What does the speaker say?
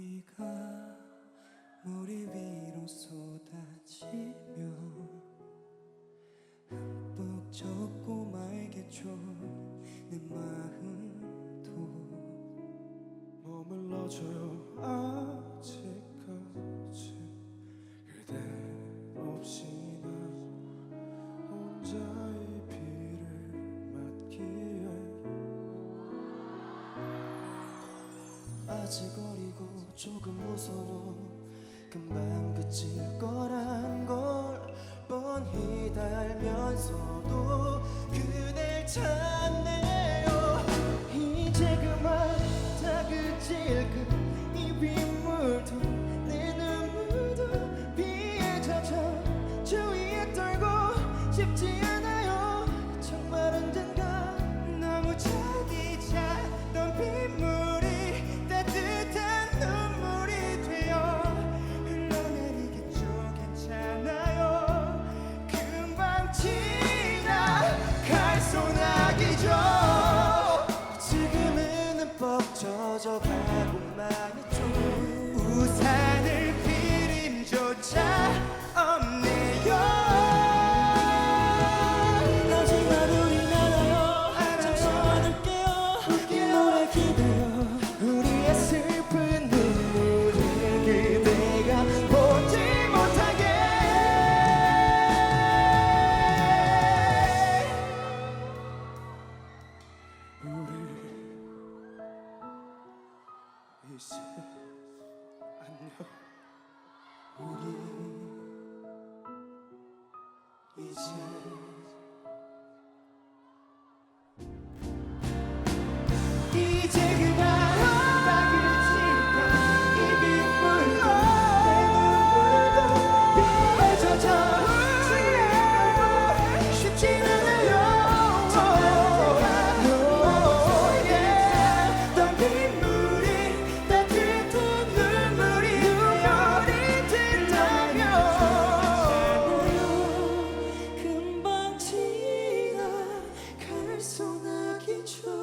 비가 우리 위로 쏟아지며 흠뻑 젖고 말겠죠 내 마음도 머물러줘요. 아직까지 그대 없이 나 혼자 이 비를 맞기에 아직 어리 조금 무서워 금방 그칠 거란 걸 뻔히 다 알면서도 그댈 찾네요. 이제 그만 다 그칠 그이 빗물도 내 눈물도 비에 젖어 주위에 떨고 싶지 않아 젖어가 이제 안녕. 우리 이제 true.